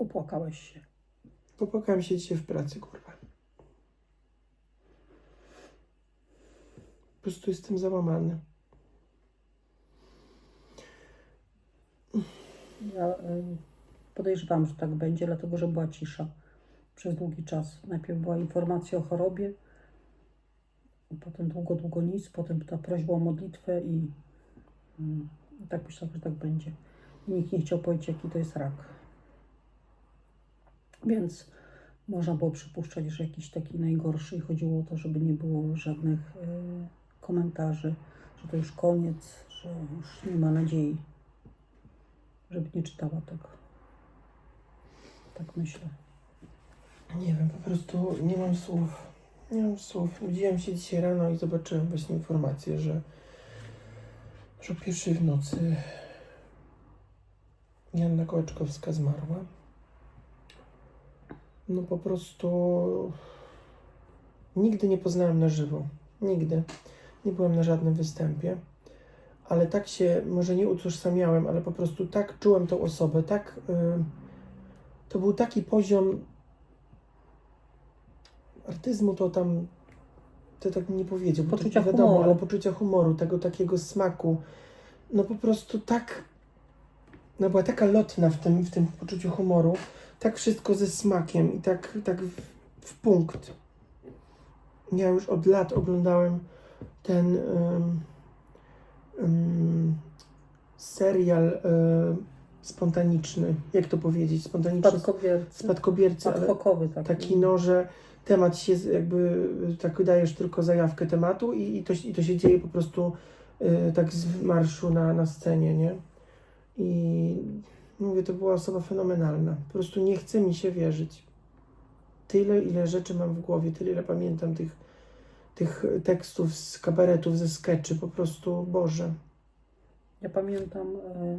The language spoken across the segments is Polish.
Popłakałeś się. Popłakałem się dzisiaj w pracy, kurwa. Po prostu jestem załamany. Ja y, podejrzewam, że tak będzie, dlatego że była cisza przez długi czas. Najpierw była informacja o chorobie, potem długo, długo nic, potem ta prośba o modlitwę i, mm, i tak myślałam, że tak będzie. I nikt nie chciał powiedzieć, jaki to jest rak. Więc można było przypuszczać, że jakiś taki najgorszy i chodziło o to, żeby nie było żadnych y, komentarzy, że to już koniec, że już nie ma nadziei żeby nie czytała tego. Tak myślę. Nie wiem, po prostu nie mam słów. Nie mam słów. Budziłem się dzisiaj rano i zobaczyłem właśnie informację, że, że o pierwszej w nocy Janna Kołaczkowska zmarła. No po prostu nigdy nie poznałem na żywo. Nigdy. Nie byłem na żadnym występie. Ale tak się, może nie utożsamiałem, ale po prostu tak czułem tą osobę, tak... y, to był taki poziom artyzmu to tam to tak nie powiedział, Poczucia wiadomo, humoru. ale poczucia humoru, tego takiego smaku. No po prostu tak no była taka lotna w tym, w tym poczuciu humoru, tak wszystko ze smakiem i tak, tak w, w punkt. Ja już od lat oglądałem ten ym, ym, serial y, spontaniczny, jak to powiedzieć, spontaniczny, Spadkobiercy. spadkobiercy, Spadkowy taki. no, że temat się jakby tak dajesz tylko zajawkę tematu i, i, to, i to się dzieje po prostu y, tak z marszu na, na scenie, nie? I mówię, to była osoba fenomenalna. Po prostu nie chce mi się wierzyć. Tyle, ile rzeczy mam w głowie, tyle, ile pamiętam tych, tych tekstów z kabaretów, ze skeczy, po prostu, Boże. Ja pamiętam, e,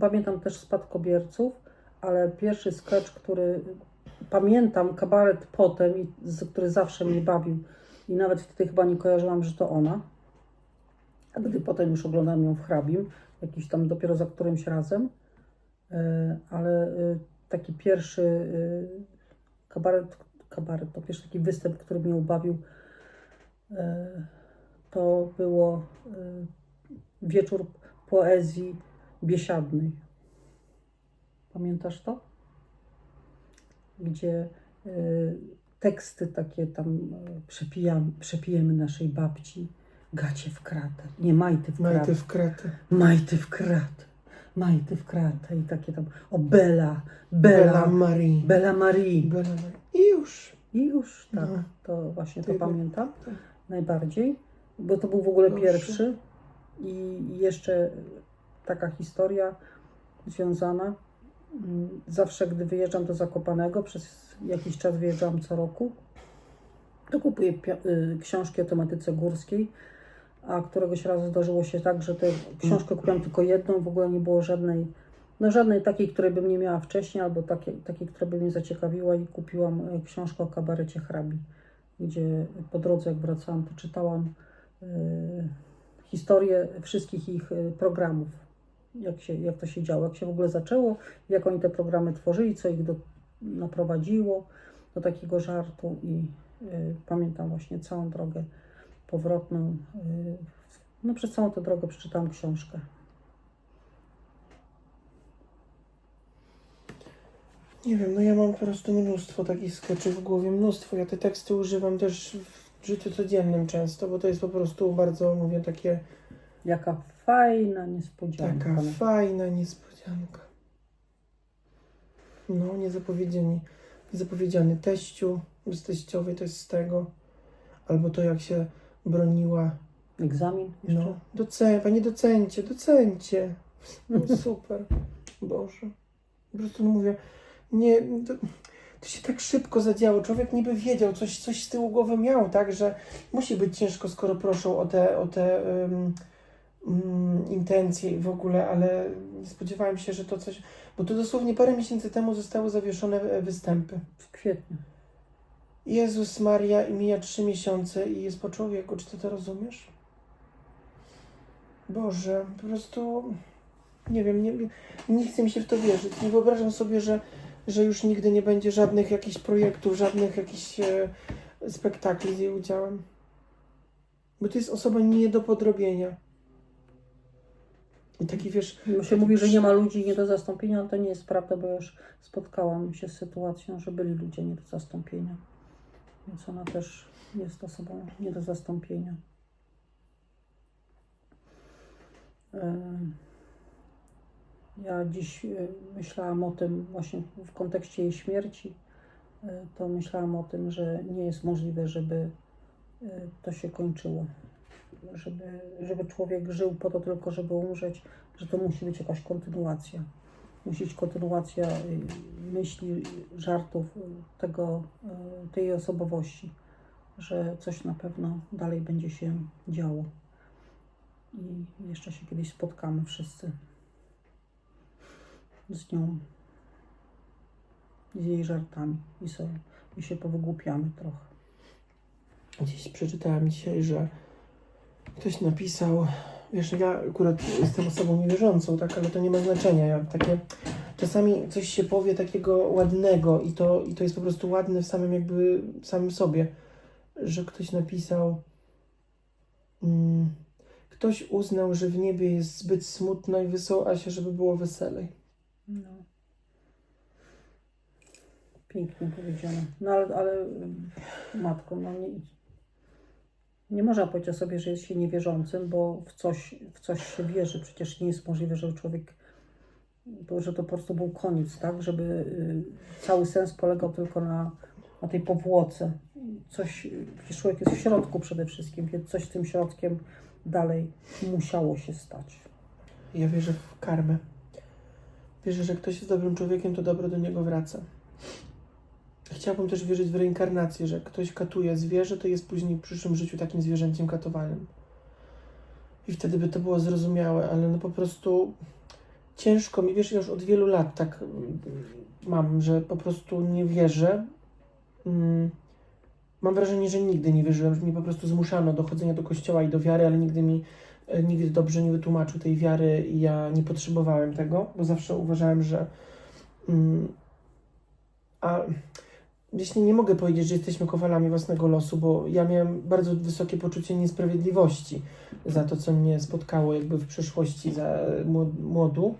pamiętam też spadkobierców, ale pierwszy sketch, który pamiętam, kabaret potem, z, który zawsze mnie bawił i nawet wtedy chyba nie kojarzyłam, że to ona. A gdy potem już oglądam ją w hrabim, jakiś tam dopiero za którymś razem, e, ale e, taki pierwszy e, kabaret, kabaret, to pierwszy taki występ, który mnie ubawił, to było wieczór poezji biesiadnej. Pamiętasz to? Gdzie teksty takie tam y, przepijam, przepijemy naszej babci. Gacie w kratę. Nie majty w kratę. Majty w kratę. Majty w kratę. Majty w kratę. I takie tam. O Bela. Bela. Bella Marie. Bela Marie. Bella Marie. I już. I już tak, No. to właśnie to Tyle. pamiętam Tak. najbardziej, bo to był w ogóle Proszę. pierwszy i jeszcze taka historia związana. Mm, Zawsze, gdy wyjeżdżam do Zakopanego, przez jakiś czas wyjeżdżam co roku, to kupuję y, książki o tematyce górskiej, a któregoś razu zdarzyło się tak, że tę książkę kupiłam tylko jedną, w ogóle nie było żadnej, no żadnej takiej, której bym nie miała wcześniej, albo takiej, takiej która by mnie zaciekawiła i kupiłam y, książkę o kabarecie hrabi, gdzie po drodze jak wracałam, to czytałam y, historię wszystkich ich y, programów, jak, się, jak to się działo, jak się w ogóle zaczęło, jak oni te programy tworzyli, co ich do, naprowadziło do takiego żartu i y, pamiętam właśnie całą drogę powrotną. y, no przez całą tę drogę przeczytałam książkę. Nie wiem, no ja mam po prostu mnóstwo takich skeczy w głowie, mnóstwo. Ja te teksty używam też w życiu codziennym często, bo to jest po prostu bardzo, mówię, takie Jaka fajna niespodzianka. taka fajna niespodzianka. No, niezapowiedziani, niezapowiedziany teściu, z teściowej to jest z tego. Albo to, jak się broniła. Egzamin jeszcze? No, docen, panie docencie, docencie. No, super. Boże. Po prostu no mówię, nie, to, to się tak szybko zadziało. Człowiek niby wiedział, coś, coś z tyłu głowy miał, tak, że musi być ciężko, skoro proszą o te, o te um, um, intencje i w ogóle, ale nie spodziewałem się, że to coś, bo to dosłownie parę miesięcy temu zostały zawieszone e, występy. W kwietniu. Jezus Maria, i mija trzy miesiące i jest po człowieku. Czy ty to rozumiesz? Boże, po prostu nie wiem, nie, nie chce mi się w to wierzyć. Nie wyobrażam sobie, że, że już nigdy nie będzie żadnych jakichś projektów, żadnych jakichś e, spektakli z jej udziałem. Bo to jest osoba nie do podrobienia. I taki wiesz, się mówi, że nie ma ludzi nie do zastąpienia, ale to nie jest prawda, bo już spotkałam się z sytuacją, że byli ludzie nie do zastąpienia. Więc ona też jest osobą nie do zastąpienia. Em, Ja dziś e, myślałam o tym właśnie w kontekście jej śmierci, e, to myślałam o tym, że nie jest możliwe, żeby e, to się kończyło. Żeby, żeby człowiek żył po to tylko, żeby umrzeć, że to musi być jakaś kontynuacja. Musi być kontynuacja y, myśli, żartów y, tego, y, tej osobowości, że coś na pewno dalej będzie się działo. I jeszcze się kiedyś spotkamy wszyscy z nią, z jej żartami i, sobie, i się powygłupiamy trochę. Gdzieś przeczytałem dzisiaj, że ktoś napisał, wiesz, ja akurat jestem osobą niewierzącą, tak, ale to nie ma znaczenia. Ja takie czasami coś się powie takiego ładnego i to, i to jest po prostu ładne w samym jakby w samym sobie, że ktoś napisał mm, ktoś uznał, że w niebie jest zbyt smutno i wysłał Asię, żeby było weselej. No. Pięknie powiedziane. No ale, ale ym, matko, no nie, nie można powiedzieć o sobie, że jest się niewierzącym, bo w coś, w coś się wierzy. Przecież nie jest możliwe, żeby człowiek, że to po prostu był koniec, tak? Żeby y, cały sens polegał tylko na, na tej powłoce. Coś, człowiek jest w środku przede wszystkim, więc coś z tym środkiem dalej musiało się stać. Ja wierzę w karmę. Wierzę, że ktoś jest dobrym człowiekiem, to dobro do niego wraca. Chciałbym też wierzyć w reinkarnację, że ktoś katuje zwierzę, to jest później w przyszłym życiu takim zwierzęciem katowanym. I wtedy by to było zrozumiałe, ale no po prostu ciężko mi, wiesz, już od wielu lat tak mm, mam, że po prostu nie wierzę. Mm, Mam wrażenie, że nigdy nie wierzyłem, że mnie po prostu zmuszano do chodzenia do kościoła i do wiary, ale nigdy mi e, nigdy dobrze nie wytłumaczył tej wiary i ja nie potrzebowałem tego, bo zawsze uważałem, że mm, a jeśli nie mogę powiedzieć, że jesteśmy kowalami własnego losu, bo ja miałem bardzo wysokie poczucie niesprawiedliwości za to, co mnie spotkało jakby w przeszłości za mło- młodu.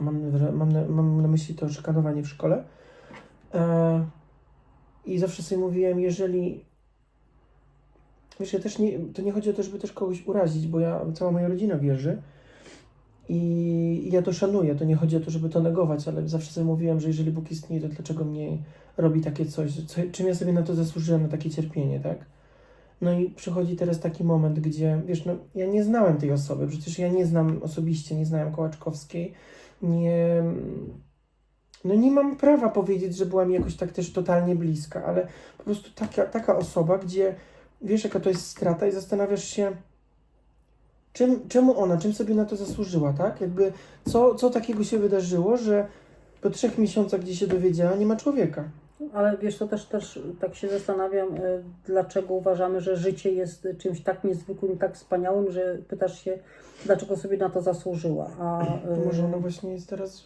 Mam, mam, na, mam na myśli to szykanowanie w szkole. E, I zawsze sobie mówiłem, jeżeli Wiesz, ja też nie, to nie chodzi o to, żeby też kogoś urazić, bo ja, cała moja rodzina wierzy i, ja to szanuję. To nie chodzi o to, żeby to negować, ale zawsze sobie mówiłem, że jeżeli Bóg istnieje, to dlaczego mnie robi takie coś? Co, czym ja sobie na to zasłużyłem, na takie cierpienie, tak? No i przychodzi teraz taki moment, gdzie, wiesz, no ja nie znałem tej osoby, przecież ja nie znam osobiście, nie znałem Kołaczkowskiej, nie... No nie mam prawa powiedzieć, że była mi jakoś tak też totalnie bliska, ale po prostu taka, taka osoba, gdzie wiesz, jaka to jest strata i zastanawiasz się, czym, czemu ona, czym sobie na to zasłużyła, tak? Jakby, co, co takiego się wydarzyło, że po trzech miesiącach, gdzie się dowiedziała, nie ma człowieka. Ale wiesz, to też, też tak się zastanawiam, y, dlaczego uważamy, że życie jest czymś tak niezwykłym tak wspaniałym, że pytasz się, dlaczego sobie na to zasłużyła. A y, Może ona właśnie jest teraz...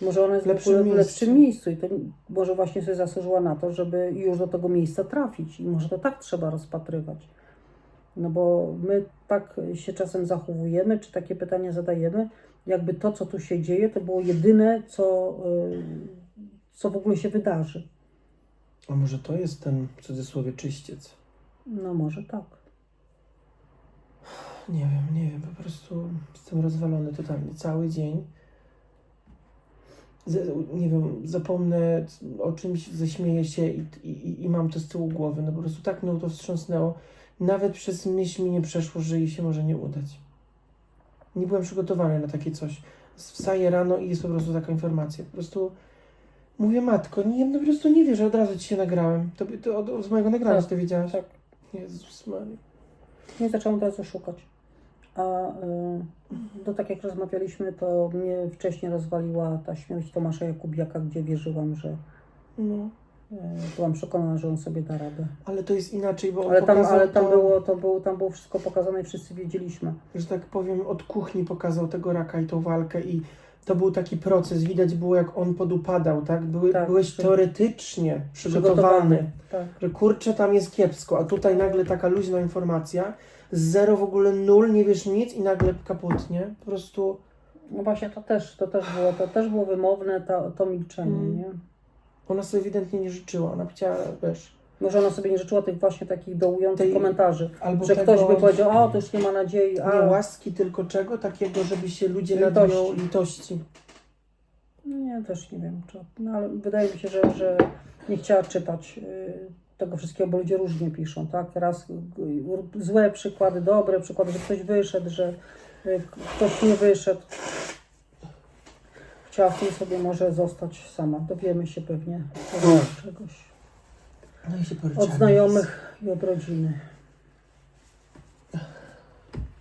może ona jest w lepszym w miejscu. lepszym miejscu i to może właśnie sobie zasłużyła na to, żeby już do tego miejsca trafić. I może to tak trzeba rozpatrywać. No bo my tak się czasem zachowujemy, czy takie pytania zadajemy, jakby to, co tu się dzieje, to było jedyne, co, y, co w ogóle się wydarzy. A może to jest ten, w cudzysłowie, czyściec? No może tak. Nie wiem, nie wiem, po prostu jestem rozwalony totalnie. Cały dzień. Z, nie wiem, zapomnę o czymś, zaśmieję się i, i, i mam to z tyłu głowy. No po prostu tak mnie to wstrząsnęło. Nawet przez myśl mi nie przeszło, że jej się może nie udać. Nie byłem przygotowany na takie coś. Wstaję rano i jest po prostu taka informacja. Po prostu mówię, matko, nie, no po prostu nie wierzę, od razu ci się nagrałem. To, to od, od z mojego nagrania Tak, to wiedziałaś? tak. Jezus Maria. Nie zaczęłam od razu szukać. A y, to tak jak rozmawialiśmy, to mnie wcześniej rozwaliła ta śmierć Tomasza Jakubiaka, gdzie wierzyłam, że, No. E, byłam przekonana, że on sobie da radę. Ale to jest inaczej, bo on Ale tam, pokazał ale tam, to, było, to było, tam było wszystko pokazane i wszyscy wiedzieliśmy. że tak powiem, od kuchni pokazał tego raka i tą walkę i to był taki proces, widać było jak on podupadał, tak? Były, Tak, byłeś przy- teoretycznie przygotowany, Tak. że kurczę tam jest kiepsko, a tutaj nagle taka luźna informacja, zero w ogóle nul, nie wiesz nic i nagle kaput, nie? Po prostu No właśnie to też, to też było, to też było wymowne to, to milczenie, Mm. nie? Ona sobie ewidentnie nie życzyła, ona chciała, wiesz, Może ona sobie nie życzyła tych właśnie takich dołujących Tej- komentarzy, albo że tego, ktoś by powiedział, a to już nie ma nadziei, a nie łaski, tylko czego takiego, żeby się ludzie Litości. nad nią litości. Nie, też nie wiem, czy, no ale wydaje mi się, że, że nie chciała czytać y, tego wszystkiego, bo ludzie różnie piszą, tak? Raz y, złe przykłady, dobre przykłady, że ktoś wyszedł, że y, ktoś nie wyszedł. Tym sobie może zostać sama. Dowiemy się pewnie czegoś No i się od znajomych i od rodziny.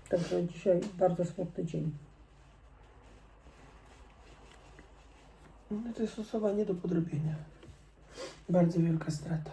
Także dzisiaj bardzo smutny dzień. No to jest osoba nie do podrobienia. Bardzo wielka strata.